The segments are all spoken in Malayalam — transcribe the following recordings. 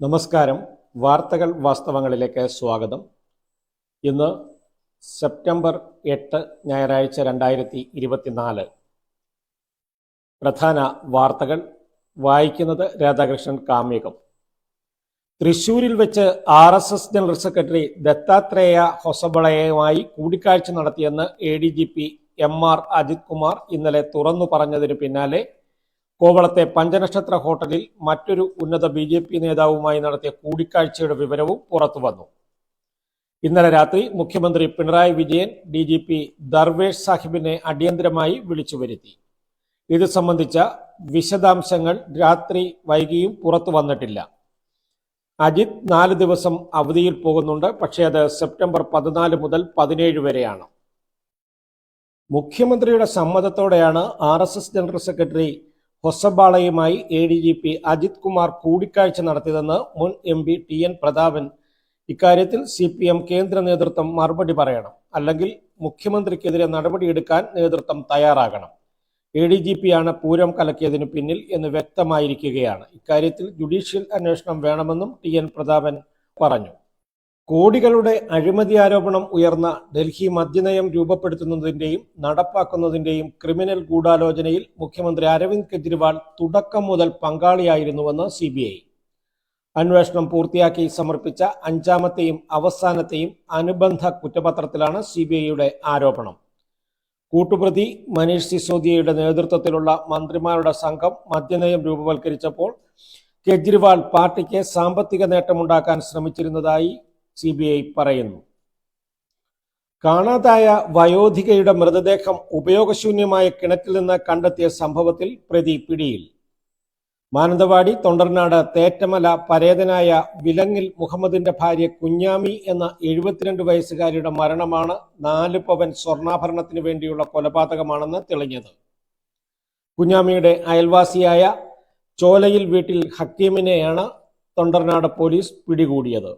നമസ്കാരം. വാർത്തകൾ വാസ്തവങ്ങളിലേക്ക് സ്വാഗതം. ഇന്ന് സെപ്റ്റംബർ എട്ട് ഞായറാഴ്ച രണ്ടായിരത്തി ഇരുപത്തിനാല്. പ്രധാന വാർത്തകൾ. വായിക്കുന്നത് രാധാകൃഷ്ണൻ കാമ്യകം തൃശൂരിൽ വെച്ച് R S S general secretary Dattatreya ഹൊസബളയുമായി കൂടിക്കാഴ്ച നടത്തിയെന്ന് A D G P M R Ajith Kumar ഇന്നലെ തുറന്നു പറഞ്ഞതിന് പിന്നാലെ കോവളത്തെ പഞ്ചനക്ഷത്ര ഹോട്ടലിൽ മറ്റൊരു ഉന്നത ബി ജെ പി നേതാവുമായി നടത്തിയ കൂടിക്കാഴ്ചയുടെ വിവരവും പുറത്തു വന്നു. ഇന്നലെ രാത്രി മുഖ്യമന്ത്രി Pinarayi Vijayan D G P Darvesh സാഹിബിനെ അടിയന്തരമായി വിളിച്ചു വരുത്തി. ഇത് സംബന്ധിച്ച വിശദാംശങ്ങൾ രാത്രി വൈകിയും പുറത്തു വന്നിട്ടില്ല. അജിത് നാല് ദിവസം അവധിയിൽ പോകുന്നുണ്ട് പക്ഷേ അത് സെപ്റ്റംബർ പതിനാല് മുതൽ പതിനേഴ് വരെയാണ്. മുഖ്യമന്ത്രിയുടെ സമ്മതത്തോടെയാണ് R general secretary ഹൊസബാളയുമായി A D G P Ajith Kumar കൂടിക്കാഴ്ച നടത്തിയതെന്ന് മുൻ M P T N Prathapan. ഇക്കാര്യത്തിൽ സി പി എം കേന്ദ്ര നേതൃത്വം മറുപടി പറയണം. അല്ലെങ്കിൽ മുഖ്യമന്ത്രിക്കെതിരെ നടപടിയെടുക്കാൻ നേതൃത്വം തയ്യാറാകണം. എ ഡി ജി പി ആണ് പൂരം കലക്കിയതിന് പിന്നിൽ എന്ന് വ്യക്തമായിരിക്കുകയാണ്. ഇക്കാര്യത്തിൽ ജുഡീഷ്യൽ അന്വേഷണം വേണമെന്നും ടി എൻ പ്രതാപൻ പറഞ്ഞു. കോടികളുടെ അഴിമതി ആരോപണം ഉയർന്ന ഡൽഹി മദ്യനയം രൂപപ്പെടുത്തുന്നതിന്റെയും നടപ്പാക്കുന്നതിന്റെയും ക്രിമിനൽ ഗൂഢാലോചനയിൽ മുഖ്യമന്ത്രി അരവിന്ദ് കെജ്രിവാൾ തുടക്കം മുതൽ പങ്കാളിയായിരുന്നുവെന്ന് സി ബി ഐ അന്വേഷണം പൂർത്തിയാക്കി സമർപ്പിച്ച അഞ്ചാമത്തെയും അവസാനത്തെയും അനുബന്ധ കുറ്റപത്രത്തിലാണ് സി ബി ഐയുടെ ആരോപണം. കൂട്ടുപ്രതി മനീഷ് സിസോദിയയുടെ നേതൃത്വത്തിലുള്ള മന്ത്രിമാരുടെ സംഘം മദ്യനയം രൂപവൽക്കരിച്ചപ്പോൾ കെജ്രിവാൾ പാർട്ടിക്ക് സാമ്പത്തിക നേട്ടമുണ്ടാക്കാൻ ശ്രമിച്ചിരുന്നതായി സി ബി ഐ പറയുന്നു. കാണാതായ വയോധികയുടെ മൃതദേഹം ഉപയോഗശൂന്യമായ കിണറ്റിൽ നിന്ന് കണ്ടെത്തിയ സംഭവത്തിൽ പ്രതി പിടിയിൽ. മാനന്തവാടി തൊണ്ടർനാട് തേറ്റമല പരേതനായ വിലങ്ങിൽ മുഹമ്മദിന്റെ ഭാര്യ കുഞ്ഞാമി എന്ന എഴുപത്തിരണ്ട് വയസ്സുകാരിയുടെ മരണമാണ് നാല് പവൻ സ്വർണാഭരണത്തിന് വേണ്ടിയുള്ള കൊലപാതകമാണെന്ന് തെളിഞ്ഞത്. കുഞ്ഞാമിയുടെ അയൽവാസിയായ ചോലയിൽ വീട്ടിൽ ഹക്കീമിനെയാണ് തൊണ്ടർനാട് പോലീസ് പിടികൂടിയത്.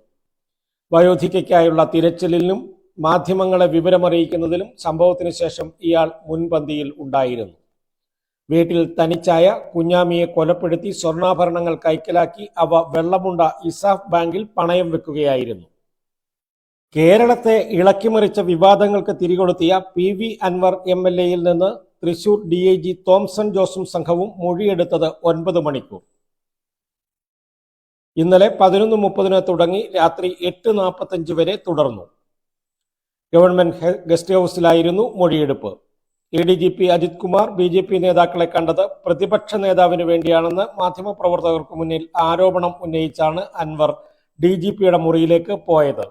വയോധികയ്ക്കായുള്ള തിരച്ചിലിലും മാധ്യമങ്ങളെ വിവരമറിയിക്കുന്നതിലും സംഭവത്തിന് ശേഷം ഇയാൾ മുൻപന്തിയിൽ ഉണ്ടായിരുന്നു. വീട്ടിൽ തനിച്ചായ കുഞ്ഞാമിയെ കൊലപ്പെടുത്തി സ്വർണാഭരണങ്ങൾ കൈക്കലാക്കി അവ വെള്ളമുണ്ട ഇസാഫ് ബാങ്കിൽ പണയം വെക്കുകയായിരുന്നു. കേരളത്തെ ഇളക്കിമറിച്ച വിവാദങ്ങൾക്ക് തിരികൊളുത്തിയ P V Anvar M L എയിൽ നിന്ന് Thrissur D I G Thomson ജോസും സംഘവും മൊഴിയെടുത്തത് ഒൻപത് മണിക്കൂർ. ഇന്നലെ പതിനൊന്ന് മുപ്പതിന് തുടങ്ങി രാത്രി എട്ട് നാൽപ്പത്തഞ്ച് വരെ തുടർന്നു. ഗവൺമെന്റ് ഗസ്റ്റ് ഹൗസിലായിരുന്നു മൊഴിയെടുപ്പ്. A D G P Ajith Kumar B J P നേതാക്കളെ കണ്ടത് പ്രതിപക്ഷ നേതാവിന് വേണ്ടിയാണെന്ന് മാധ്യമപ്രവർത്തകർക്ക് മുന്നിൽ ആരോപണം ഉന്നയിച്ചാണ് അൻവർ ഡി ജി പിയുടെ മുറിയിലേക്ക് പോയത്.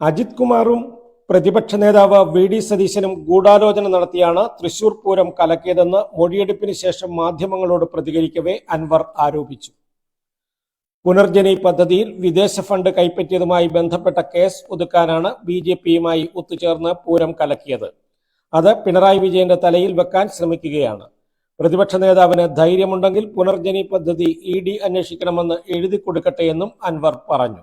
അജിത് കുമാറും പ്രതിപക്ഷ നേതാവ് വി ഡി സതീശനും ഗൂഢാലോചന നടത്തിയാണ് തൃശൂർ പൂരം കലക്കിയതെന്ന് മൊഴിയെടുപ്പിന് ശേഷം മാധ്യമങ്ങളോട് പ്രതികരിക്കവേ അൻവർ ആരോപിച്ചു. പുനർജനി പദ്ധതിയിൽ വിദേശ ഫണ്ട് കൈപ്പറ്റിയതുമായി ബന്ധപ്പെട്ട കേസ് ഒതുക്കാനാണ് ബി ജെ പിയുമായി ഒത്തുചേർന്ന് പൂരം കലക്കിയത്. അത് പിണറായി വിജയന്റെ തലയിൽ വെക്കാൻ ശ്രമിക്കുകയാണ്. പ്രതിപക്ഷ നേതാവിന് ധൈര്യമുണ്ടെങ്കിൽ പുനർജനി പദ്ധതി ഇ ഡി അന്വേഷിക്കണമെന്ന് എഴുതി കൊടുക്കട്ടെ എന്നും അൻവർ പറഞ്ഞു.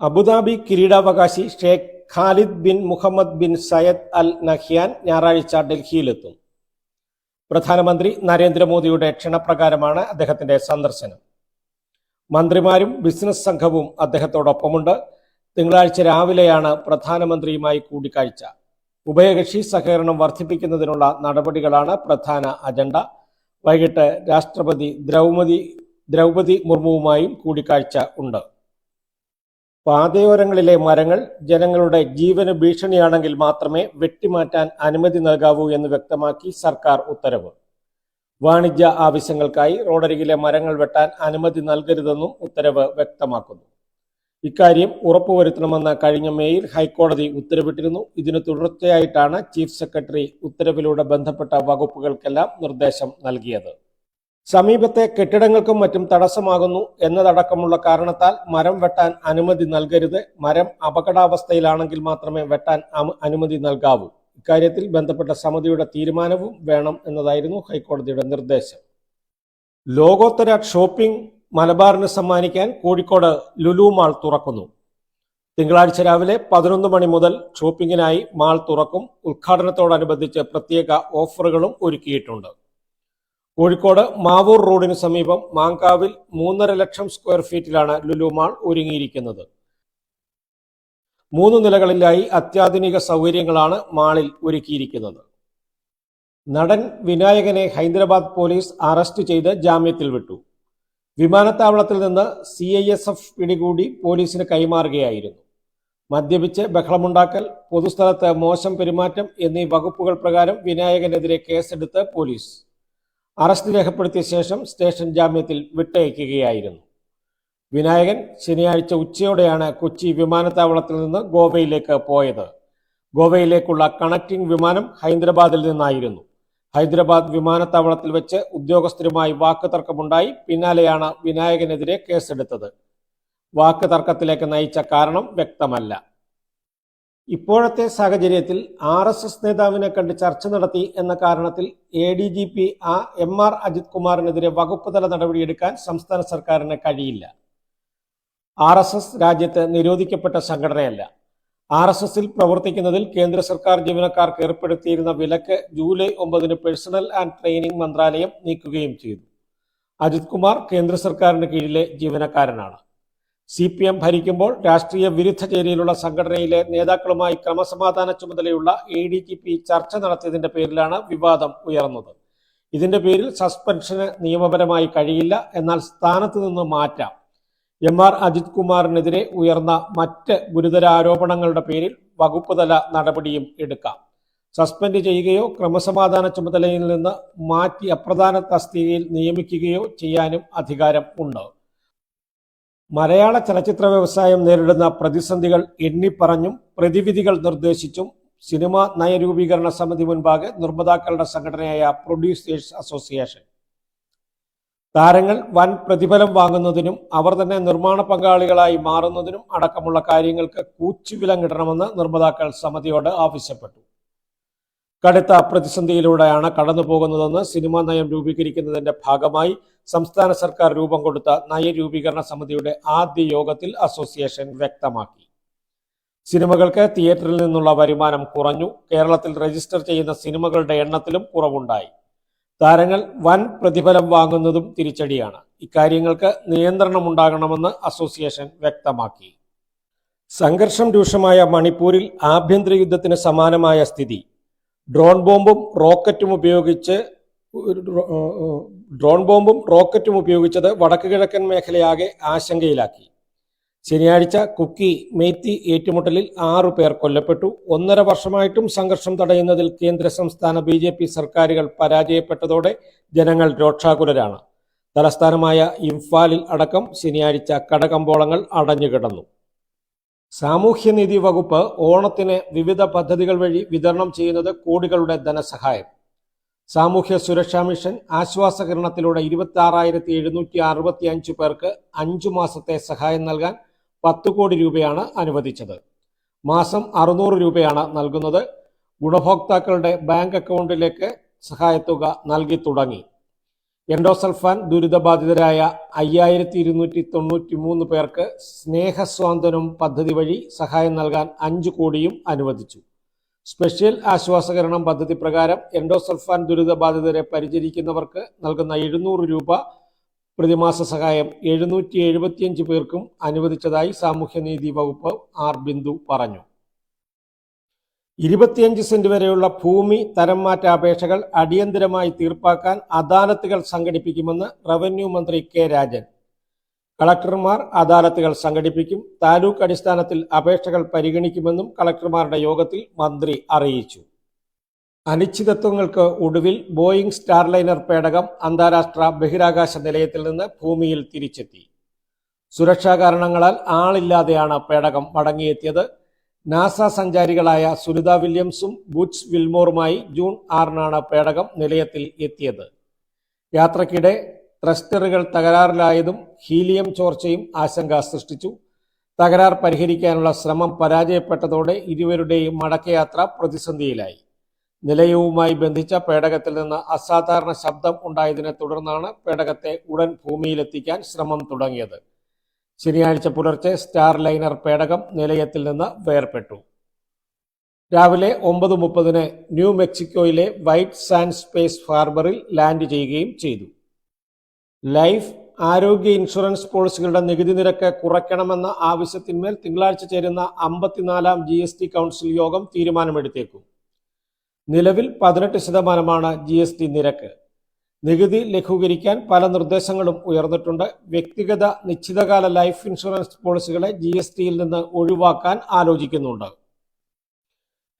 അബുദാബി കിരീടാവകാശി Sheikh Khalid bin Mohamed bin Zayed Al Nahyan ഞായറാഴ്ച ഡൽഹിയിലെത്തും. പ്രധാനമന്ത്രി നരേന്ദ്രമോദിയുടെ ക്ഷണപ്രകാരമാണ് അദ്ദേഹത്തിന്റെ സന്ദർശനം. മന്ത്രിമാരും ബിസിനസ് സംഘവും അദ്ദേഹത്തോടൊപ്പമുണ്ട്. തിങ്കളാഴ്ച രാവിലെയാണ് പ്രധാനമന്ത്രിയുമായി കൂടിക്കാഴ്ച. ഉഭയകക്ഷി സഹകരണം വർദ്ധിപ്പിക്കുന്നതിനുള്ള നടപടികളാണ് പ്രധാന അജണ്ട. വൈകിട്ട് രാഷ്ട്രപതി ദ്രൗപതി ദ്രൗപതി മുർമുവുമായും കൂടിക്കാഴ്ച ഉണ്ട്. പാതയോരങ്ങളിലെ മരങ്ങൾ ജനങ്ങളുടെ ജീവന് ഭീഷണിയാണെങ്കിൽ മാത്രമേ വെട്ടിമാറ്റാൻ അനുമതി നൽകാവൂ എന്ന് വ്യക്തമാക്കി സർക്കാർ ഉത്തരവ്. വാണിജ്യ ആവശ്യങ്ങൾക്കായി റോഡരികിലെ മരങ്ങൾ വെട്ടാൻ അനുമതി നൽകരുതെന്നും ഉത്തരവ് വ്യക്തമാക്കുന്നു. ഇക്കാര്യം ഉറപ്പുവരുത്തണമെന്ന കഴിഞ്ഞ മേയിൽ ഹൈക്കോടതി ഉത്തരവിട്ടിരുന്നു. ഇതിന് തുടർച്ചയായിട്ടാണ് ചീഫ് സെക്രട്ടറി ഉത്തരവിലൂടെ ബന്ധപ്പെട്ട വകുപ്പുകൾക്കെല്ലാം നിർദ്ദേശം നൽകിയത്. സമീപത്തെ കെട്ടിടങ്ങൾക്കും മറ്റും തടസ്സമാകുന്നു എന്നതടക്കമുള്ള കാരണത്താൽ മരം വെട്ടാൻ അനുമതി നൽകരുത്. മരം അപകടാവസ്ഥയിലാണെങ്കിൽ മാത്രമേ വെട്ടാൻ അനുമതി നൽകാവൂ. ഇക്കാര്യത്തിൽ ബന്ധപ്പെട്ട സമിതിയുടെ തീരുമാനവും വേണം എന്നതായിരുന്നു ഹൈക്കോടതിയുടെ നിർദ്ദേശം. ലോകോത്തര ഷോപ്പിംഗ് മലബാറിന് സമ്മാനിക്കാൻ കോഴിക്കോട് ലുലു മാൾ തുറക്കുന്നു. തിങ്കളാഴ്ച രാവിലെ പതിനൊന്ന് മണി മുതൽ ഷോപ്പിംഗിനായി മാൾ തുറക്കും. ഉദ്ഘാടനത്തോടനുബന്ധിച്ച് പ്രത്യേക ഓഫറുകളും ഒരുക്കിയിട്ടുണ്ട്. കോഴിക്കോട് മാവൂർ റോഡിന് സമീപം മാങ്കാവിൽ മൂന്നര ലക്ഷം സ്ക്വയർ ഫീറ്റിലാണ് ലുലു മാൾ ഒരുങ്ങിയിരിക്കുന്നത്. മൂന്ന് നിലകളിലായി അത്യാധുനിക സൗകര്യങ്ങളാണ് മാളിൽ ഒരുക്കിയിരിക്കുന്നത്. നടൻ വിനായകനെ ഹൈദരാബാദ് പോലീസ് അറസ്റ്റ് ചെയ്ത് ജാമ്യത്തിൽ വിട്ടു. വിമാനത്താവളത്തിൽ നിന്ന് സി ഐ എസ് എഫ് പിടികൂടി പോലീസിന് കൈമാറുകയായിരുന്നു. മദ്യപിച്ച് ബഹളമുണ്ടാക്കൽ പൊതുസ്ഥലത്ത് മോശം പെരുമാറ്റം എന്നീ വകുപ്പുകൾ പ്രകാരം വിനായകനെതിരെ കേസെടുത്ത് പോലീസ് അറസ്റ്റ് രേഖപ്പെടുത്തിയ ശേഷം സ്റ്റേഷൻ ജാമ്യത്തിൽ വിട്ടയക്കുകയായിരുന്നു. വിനായകൻ ശനിയാഴ്ച ഉച്ചയോടെയാണ് കൊച്ചി വിമാനത്താവളത്തിൽ നിന്ന് ഗോവയിലേക്ക് പോയത്. ഗോവയിലേക്കുള്ള കണക്ടിംഗ് വിമാനം ഹൈദരാബാദിൽ നിന്നായിരുന്നു. ഹൈദരാബാദ് വിമാനത്താവളത്തിൽ വെച്ച് ഉദ്യോഗസ്ഥരുമായി വാക്ക് തർക്കമുണ്ടായി പിന്നാലെയാണ് വിനായകനെതിരെ കേസെടുത്തത്. വാക്ക് തർക്കത്തിലേക്ക് നയിച്ച കാരണം വ്യക്തമല്ല. ഇപ്പോഴത്തെ സാഹചര്യത്തിൽ ആർ എസ് എസ് നേതാവിനെ കണ്ട് ചർച്ച നടത്തി എന്ന കാരണത്തിൽ എ ഡി ജി പി ആ എം ആർ അജിത് കുമാറിനെതിരെ വകുപ്പ് തല നടപടിയെടുക്കാൻ സംസ്ഥാന സർക്കാരിന് കഴിയില്ല. ആർ എസ് എസ് രാജ്യത്ത് നിരോധിക്കപ്പെട്ട സംഘടനയല്ല. ആർ എസ് എസിൽ പ്രവർത്തിക്കുന്നതിൽ കേന്ദ്ര സർക്കാർ ജീവനക്കാർക്ക് ഏർപ്പെടുത്തിയിരുന്ന വിലക്ക് ജൂലൈ ഒമ്പതിന് പേഴ്സണൽ ആൻഡ് ട്രെയിനിംഗ് മന്ത്രാലയം നീക്കുകയും ചെയ്തു. അജിത് കുമാർ കേന്ദ്ര സർക്കാരിന് കീഴിലെ ജീവനക്കാരനാണ്. സി പി എം ഭരിക്കുമ്പോൾ രാഷ്ട്രീയ വിരുദ്ധ ചേരിയിലുള്ള സംഘടനയിലെ നേതാക്കളുമായി ക്രമസമാധാന ചുമതലയുള്ള എ ഡി ജി പി ചർച്ച നടത്തിയതിന്റെ പേരിലാണ് വിവാദം ഉയർന്നത്. ഇതിന്റെ പേരിൽ സസ്പെൻഷന് നിയമപരമായി കഴിയില്ല എന്നാൽ സ്ഥാനത്ത് നിന്ന് മാറ്റാം. എം ആർ അജിത് കുമാറിനെതിരെ ഉയർന്ന മറ്റ് ഗുരുതര ആരോപണങ്ങളുടെ പേരിൽ വകുപ്പ് തല നടപടിയും എടുക്കാം. സസ്പെൻഡ് ചെയ്യുകയോ ക്രമസമാധാന ചുമതലയിൽ നിന്ന് മാറ്റി അപ്രധാന തസ്തികയിൽ നിയമിക്കുകയോ ചെയ്യാനും അധികാരം ഉണ്ട്. മലയാള ചലച്ചിത്ര വ്യവസായം നേരിടുന്ന പ്രതിസന്ധികൾ എണ്ണിപ്പറഞ്ഞും പ്രതിവിധികൾ നിർദ്ദേശിച്ചും സിനിമ നയരൂപീകരണ സമിതി മുൻപാകെ നിർമ്മാതാക്കളുടെ സംഘടനയായ പ്രൊഡ്യൂസേഴ്സ് അസോസിയേഷൻ താരങ്ങൾ വൻ പ്രതിഫലം വാങ്ങുന്നതിനും അവർ തന്നെ നിർമ്മാണ പങ്കാളികളായി മാറുന്നതിനും അടക്കമുള്ള കാര്യങ്ങൾക്ക് കൂച്ചുവിലങ്ങിടണമെന്ന് നിർമ്മാതാക്കൾ സമിതിയോട് ആവശ്യപ്പെട്ടു. കടുത്ത പ്രതിസന്ധിയിലൂടെയാണ് കടന്നു പോകുന്നതെന്ന് സിനിമാ നയം രൂപീകരിക്കുന്നതിന്റെ ഭാഗമായി സംസ്ഥാന സർക്കാർ രൂപം കൊടുത്ത നയരൂപീകരണ സമിതിയുടെ ആദ്യ യോഗത്തിൽ അസോസിയേഷൻ വ്യക്തമാക്കി. സിനിമകൾക്ക് തിയേറ്ററിൽ നിന്നുള്ള വരുമാനം കുറഞ്ഞു. കേരളത്തിൽ രജിസ്റ്റർ ചെയ്യുന്ന സിനിമകളുടെ എണ്ണത്തിലും കുറവുണ്ടായി. താരങ്ങൾ വൻ പ്രതിഫലം വാങ്ങുന്നതും തിരിച്ചടിയാണ്. ഇക്കാര്യങ്ങൾക്ക് നിയന്ത്രണമുണ്ടാകണമെന്ന് അസോസിയേഷൻ വ്യക്തമാക്കി. സംഘർഷം രൂക്ഷമായ മണിപ്പൂരിൽ ആഭ്യന്തര യുദ്ധത്തിന് സമാനമായ സ്ഥിതി. ഡ്രോൺ ബോംബും റോക്കറ്റും ഉപയോഗിച്ച് ഡ്രോൺ ബോംബും റോക്കറ്റും ഉപയോഗിച്ചത് വടക്കുകിഴക്കൻ മേഖലയാകെ ആശങ്കയിലാക്കി. ശനിയാഴ്ച കുക്കി മേത്തി ഏറ്റുമുട്ടലിൽ ആറു പേർ കൊല്ലപ്പെട്ടു. ഒന്നര വർഷമായിട്ടും സംഘർഷം തടയുന്നതിൽ കേന്ദ്ര സംസ്ഥാന ബി ജെ പി സർക്കാരുകൾ പരാജയപ്പെട്ടതോടെ ജനങ്ങൾ രോക്ഷാകുലരാണ്. തലസ്ഥാനമായ ഇംഫാലിൽ അടക്കം ശനിയാഴ്ച കടകമ്പോളങ്ങൾ അടഞ്ഞുകിടന്നു സാമൂഹ്യനീതി വകുപ്പ് ഓണത്തിന് വിവിധ പദ്ധതികൾ വഴി വിതരണം ചെയ്യുന്നത് കോടികളുടെ ധനസഹായം. സാമൂഹ്യ സുരക്ഷാ മിഷൻ ആശ്വാസകരണത്തിലൂടെ ഇരുപത്തി ആറായിരത്തി എഴുന്നൂറ്റി അറുപത്തി അഞ്ച് പേർക്ക് അഞ്ചു മാസത്തെ സഹായം നൽകാൻ പത്ത് കോടി രൂപയാണ് അനുവദിച്ചത്. മാസം അറുന്നൂറ് രൂപയാണ് നൽകുന്നത്. ഗുണഭോക്താക്കളുടെ ബാങ്ക് അക്കൗണ്ടിലേക്ക് സഹായത്തുക നൽകി തുടങ്ങി. എൻഡോസൾഫാൻ ദുരിതബാധിതരായ അയ്യായിരത്തി ഇരുന്നൂറ്റി തൊണ്ണൂറ്റി മൂന്ന് പേർക്ക് സ്നേഹസ്വാന്തനം പദ്ധതി വഴി സഹായം നൽകാൻ അഞ്ച് കോടിയും അനുവദിച്ചു. സ്പെഷ്യൽ ആശ്വാസകരണം പദ്ധതി പ്രകാരം എൻഡോസൾഫാൻ ദുരിതബാധിതരെ പരിചരിക്കുന്നവർക്ക് നൽകുന്ന എഴുന്നൂറ് രൂപ പ്രതിമാസ സഹായം എഴുന്നൂറ്റി എഴുപത്തിയഞ്ച് പേർക്കും അനുവദിച്ചതായി സാമൂഹ്യനീതി വകുപ്പ് ആർ ബിന്ദു പറഞ്ഞു. ഇരുപത്തിയഞ്ച് സെന്റ് വരെയുള്ള ഭൂമി തരം മാറ്റ അപേക്ഷകൾ അടിയന്തരമായി തീർപ്പാക്കാൻ അദാലത്തുകൾ സംഘടിപ്പിക്കുമെന്ന് റവന്യൂ മന്ത്രി കെ രാജൻ. കളക്ടർമാർ അദാലത്തുകൾ സംഘടിപ്പിക്കും താലൂക്ക് അടിസ്ഥാനത്തിൽ അപേക്ഷകൾ പരിഗണിക്കുമെന്നും കളക്ടർമാരുടെ യോഗത്തിൽ മന്ത്രി അറിയിച്ചു. അനിശ്ചിതത്വങ്ങൾക്ക് ഒടുവിൽ ബോയിംഗ് സ്റ്റാർലൈനർ പേടകം അന്താരാഷ്ട്ര ബഹിരാകാശ നിലയത്തിൽ നിന്ന് ഭൂമിയിൽ തിരിച്ചെത്തി. സുരക്ഷാ കാരണങ്ങളാൽ ആളില്ലാതെയാണ് പേടകം മടങ്ങിയെത്തിയത്. നാസ സഞ്ചാരികളായ സുനിത വില്യംസും ബുച്ച് വിൽമോറുമായി ജൂൺ ആറിനാണ് പേടകം നിലയത്തിൽ എത്തിയത്. യാത്രക്കിടെ ത്രസ്റ്ററുകൾ തകരാറിലായതും ഹീലിയം ചോർച്ചയും ആശങ്ക സൃഷ്ടിച്ചു. തകരാർ പരിഹരിക്കാനുള്ള ശ്രമം പരാജയപ്പെട്ടതോടെ ഇരുവരുടെയും മടക്കയാത്ര പ്രതിസന്ധിയിലായി. നിലയവുമായി ബന്ധിച്ച പേടകത്തിൽ നിന്ന് അസാധാരണ ശബ്ദം ഉണ്ടായതിനെ തുടർന്നാണ് പേടകത്തെ ഉടൻ ഭൂമിയിലെത്തിക്കാൻ ശ്രമം തുടങ്ങിയത്. ശനിയാഴ്ച പുലർച്ചെ സ്റ്റാർ ലൈനർ പേടകം നിലയത്തിൽ നിന്ന് വേർപെട്ടു രാവിലെ ഒമ്പത് മുപ്പതിന് ന്യൂ മെക്സിക്കോയിലെ വൈറ്റ് സാൻഡ് സ്പേസ് ഹാർബറിൽ ലാൻഡ് ചെയ്യുകയും ചെയ്തു. ലൈഫ് ആരോഗ്യ ഇൻഷുറൻസ് പോളിസികളുടെ നികുതി നിരക്ക് കുറയ്ക്കണമെന്ന ആവശ്യത്തിന്മേൽ തിങ്കളാഴ്ച ചേരുന്ന അമ്പത്തിനാലാം ജി എസ് ടി കൗൺസിൽ യോഗം തീരുമാനമെടുത്തേക്കും. നിലവിൽ പതിനെട്ട് ശതമാനമാണ് ജി എസ് ടി നിരക്ക്. നികുതി ലഘൂകരിക്കാൻ പല നിർദ്ദേശങ്ങളും ഉയർന്നിട്ടുണ്ട്. വ്യക്തിഗത നിശ്ചിതകാല ലൈഫ് ഇൻഷുറൻസ് പോളിസികളെ ജി എസ് ടിയിൽ നിന്ന് ഒഴിവാക്കാൻ ആലോചിക്കുന്നുണ്ട്.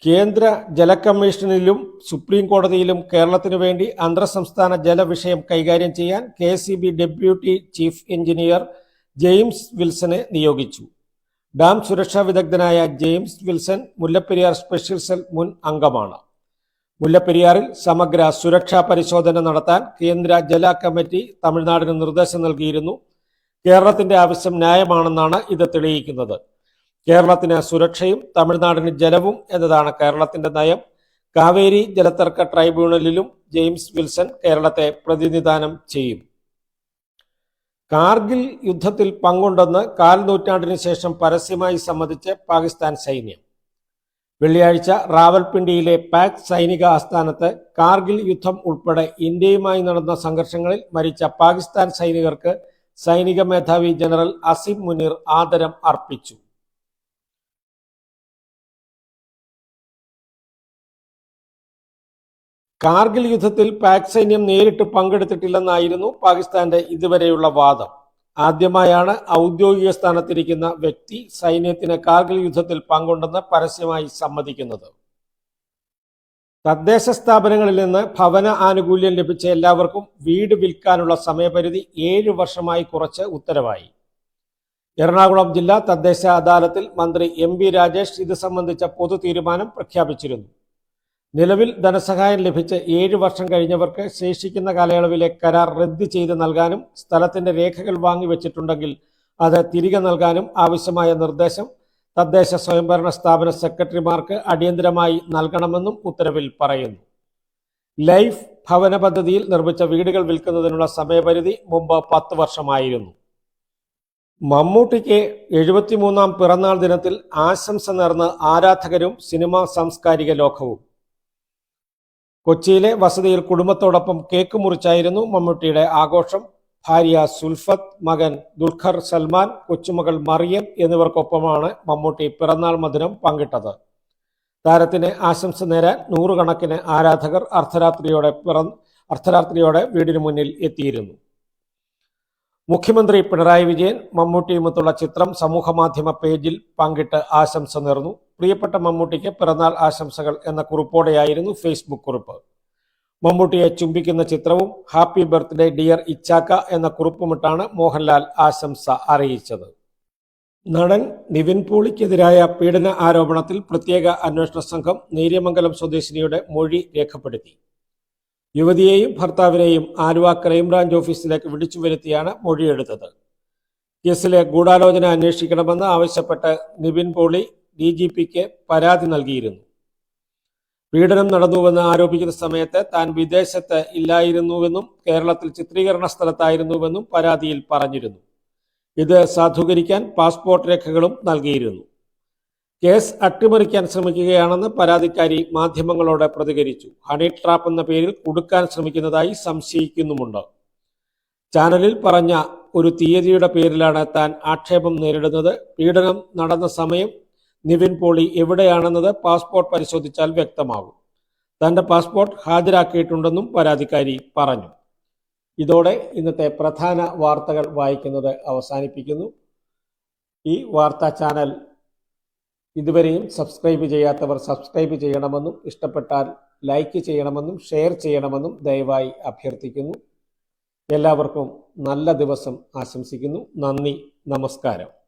കേന്ദ്ര ജല കമ്മീഷനിലും സുപ്രീം കോടതിയിലും കേരളത്തിനു വേണ്ടി അന്തർ സംസ്ഥാന ജലവിഷയം കൈകാര്യം ചെയ്യാൻ K deputy chief engineer James വിൽസനെ നിയോഗിച്ചു. ഡാം സുരക്ഷാ വിദഗ്ധനായ James Wilson Mullaperiyar special cell മുൻ അംഗമാണ്. മുല്ലപ്പെരിയാറിൽ സമഗ്ര സുരക്ഷാ പരിശോധന നടത്താൻ കേന്ദ്ര ജല കമ്മിറ്റി തമിഴ്നാടിന് നിർദ്ദേശം നൽകിയിരുന്നു. കേരളത്തിന്റെ ആവശ്യം ന്യായമാണെന്നാണ് ഇത് തെളിയിക്കുന്നത്. കേരളത്തിന് സുരക്ഷയും തമിഴ്നാടിന് ജലവും എന്നതാണ് കേരളത്തിന്റെ നയം. കാവേരി ജലതർക്ക ട്രൈബ്യൂണലിലും ജെയിംസ് വിൽസൺ കേരളത്തെ പ്രതിനിധാനം ചെയ്യും. കാർഗിൽ യുദ്ധത്തിൽ പങ്കുണ്ടെന്ന് കാൽ നൂറ്റാണ്ടിന് ശേഷം പരസ്യമായി സമ്മതിച്ച് പാകിസ്ഥാൻ സൈന്യം. വെള്ളിയാഴ്ച റാവൽപിണ്ടിയിലെ പാക് സൈനിക ആസ്ഥാനത്ത് കാർഗിൽ യുദ്ധം ഉൾപ്പെടെ ഇന്ത്യയുമായി നടന്ന സംഘർഷങ്ങളിൽ മരിച്ച പാകിസ്ഥാൻ സൈനികർക്ക് സൈനിക മേധാവി ജനറൽ അസിം മുനീർ ആദരം അർപ്പിച്ചു. കാർഗിൽ യുദ്ധത്തിൽ പാക് സൈന്യം നേരിട്ട് പങ്കെടുത്തിട്ടില്ലെന്നായിരുന്നു പാകിസ്ഥാന്റെ ഇതുവരെയുള്ള വാദം. ആദ്യമായാണ് ഔദ്യോഗിക സ്ഥാനത്തിരിക്കുന്ന വ്യക്തി സൈന്യത്തിന് കാർഗിൽ യുദ്ധത്തിൽ പങ്കുണ്ടെന്ന് പരസ്യമായി സമ്മതിക്കുന്നത്. തദ്ദേശ സ്ഥാപനങ്ങളിൽ നിന്ന് ഭവന ആനുകൂല്യം ലഭിച്ച എല്ലാവർക്കും വീട് വിൽക്കാനുള്ള സമയപരിധി ഏഴ് വർഷമായി കുറച്ച് ഉത്തരവായി. എറണാകുളം ജില്ലാ തദ്ദേശ അദാലത്തിൽ മന്ത്രി എം രാജേഷ് ഇത് സംബന്ധിച്ച പൊതു തീരുമാനം പ്രഖ്യാപിച്ചിരുന്നു. നിലവിൽ ധനസഹായം ലഭിച്ച് ഏഴ് വർഷം കഴിഞ്ഞവർക്ക് ശേഷിക്കുന്ന കാലയളവിലെ കരാർ റദ്ദ് ചെയ്ത് നൽകാനും സ്ഥലത്തിന്റെ രേഖകൾ വാങ്ങിവെച്ചിട്ടുണ്ടെങ്കിൽ അത് തിരികെ നൽകാനും ആവശ്യമായ നിർദ്ദേശം തദ്ദേശ സ്വയംഭരണ സ്ഥാപന സെക്രട്ടറിമാർക്ക് അടിയന്തരമായി നൽകണമെന്നും ഉത്തരവിൽ പറയുന്നു. ലൈഫ് ഭവന പദ്ധതിയിൽ നിർമ്മിച്ച വീടുകൾ വിൽക്കുന്നതിനുള്ള സമയപരിധി മുമ്പ് പത്ത് വർഷമായിരുന്നു. മമ്മൂട്ടിക്ക് എഴുപത്തിമൂന്നാം പിറന്നാൾ ദിനത്തിൽ ആശംസ നേർന്ന് ആരാധകരും സിനിമാ സാംസ്കാരിക ലോകവും. കൊച്ചിയിലെ വസതിയിൽ കുടുംബത്തോടൊപ്പം കേക്ക് മുറിച്ചായിരുന്നു മമ്മൂട്ടിയുടെ ആഘോഷം. ഭാര്യ സുൽഫത്ത് മകൻ ദുൽഖർ സൽമാൻ കൊച്ചുമകൾ മറിയം എന്നിവർക്കൊപ്പമാണ് മമ്മൂട്ടി പിറന്നാൾ മധുരം പങ്കിട്ടത്. താരത്തിന് ആശംസ നേരാൻ നൂറുകണക്കിന് ആരാധകർ അർദ്ധരാത്രിയോടെ പിറ അർദ്ധരാത്രിയോടെ വീടിന് മുന്നിൽ എത്തിയിരുന്നു. മുഖ്യമന്ത്രി പിണറായി വിജയൻ മമ്മൂട്ടിയുമൊത്തുള്ള ചിത്രം സമൂഹമാധ്യമ പേജിൽ പങ്കിട്ട് ആശംസ നേർന്നു. പ്രിയപ്പെട്ട മമ്മൂട്ടിക്ക് പിറന്നാൾ ആശംസകൾ എന്ന കുറിപ്പോടെയായിരുന്നു ഫേസ്ബുക്ക് കുറിപ്പ്. മമ്മൂട്ടിയെ ചുംബിക്കുന്ന ചിത്രവും ഹാപ്പി ബർത്ത്ഡേ ഡിയർ ഇച്ചാക്ക എന്ന കുറിപ്പുമിട്ടാണ് മോഹൻലാൽ ആശംസ അറിയിച്ചത്. നടൻ നിവിൻ പോളിക്കെതിരായ പീഡന ആരോപണത്തിൽ പ്രത്യേക അന്വേഷണ സംഘം നേര്യമംഗലം സ്വദേശിനിയുടെ മൊഴി രേഖപ്പെടുത്തി. യുവതിയെയും ഭർത്താവിനെയും ആലുവ ക്രൈംബ്രാഞ്ച് ഓഫീസിലേക്ക് വിളിച്ചു വരുത്തിയാണ് മൊഴിയെടുത്തത്. കേസിലെ ഗൂഢാലോചന അന്വേഷിക്കണമെന്ന് ആവശ്യപ്പെട്ട് നിബിൻ പോളി ഡി ജി പിക്ക് പരാതി നൽകിയിരുന്നു. പീഡനം നടന്നുവെന്ന് ആരോപിക്കുന്ന സമയത്ത് താൻ വിദേശത്ത് ഇല്ലായിരുന്നുവെന്നും കേരളത്തിൽ ചിത്രീകരണ സ്ഥലത്തായിരുന്നുവെന്നും പരാതിയിൽ പറഞ്ഞിരുന്നു. ഇത് സാധൂകരിക്കാൻ പാസ്പോർട്ട് രേഖകളും നൽകിയിരുന്നു. കേസ് അട്ടിമറിക്കാൻ ശ്രമിക്കുകയാണെന്ന് പരാതിക്കാരി മാധ്യമങ്ങളോട് പ്രതികരിച്ചു. ഹണി ട്രാപ്പ് എന്ന പേരിൽ കുടുക്കാൻ ശ്രമിക്കുന്നതായി സംശയിക്കുന്നുമുണ്ട്. ചാനലിൽ പറഞ്ഞ ഒരു തീയതിയുടെ പേരിലാണ് താൻ ആക്ഷേപം നേരിടുന്നത്. പീഡനം നടന്ന സമയം നിവിൻ പോളി എവിടെയാണെന്നത് പാസ്പോർട്ട് പരിശോധിച്ചാൽ വ്യക്തമാകും. തന്റെ പാസ്പോർട്ട് ഹാജരാക്കിയിട്ടുണ്ടെന്നും പരാതിക്കാരി പറഞ്ഞു. ഇതോടെ ഇന്നത്തെ പ്രധാന വാർത്തകൾ വായിക്കുന്നത് അവസാനിപ്പിക്കുന്നു. ഈ വാർത്താ ചാനൽ ഇതുവരെയും സബ്സ്ക്രൈബ് ചെയ്യാത്തവർ സബ്സ്ക്രൈബ് ചെയ്യണമെന്നും ഇഷ്ടപ്പെട്ടാൽ ലൈക്ക് ചെയ്യണമെന്നും ഷെയർ ചെയ്യണമെന്നും ദയവായി അഭ്യർത്ഥിക്കുന്നു. എല്ലാവർക്കും നല്ല ദിവസം ആശംസിക്കുന്നു. നന്ദി നമസ്കാരം.